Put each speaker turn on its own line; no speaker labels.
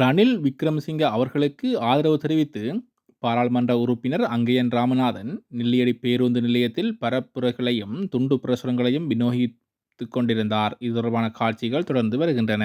ரணில் விக்ரமசிங்க அவர்களுக்கு ஆதரவு தெரிவித்து பாராளுமன்ற உறுப்பினர் அங்கையன் ராமநாதன் நெல்லியடி பேருந்து நிலையத்தில் பரப்புரைகளையும் துண்டு பிரசுரங்களையும் விநியோகித்துக் கொண்டிருந்தார். இது தொடர்பான காட்சிகள் தொடர்ந்து வருகின்றன.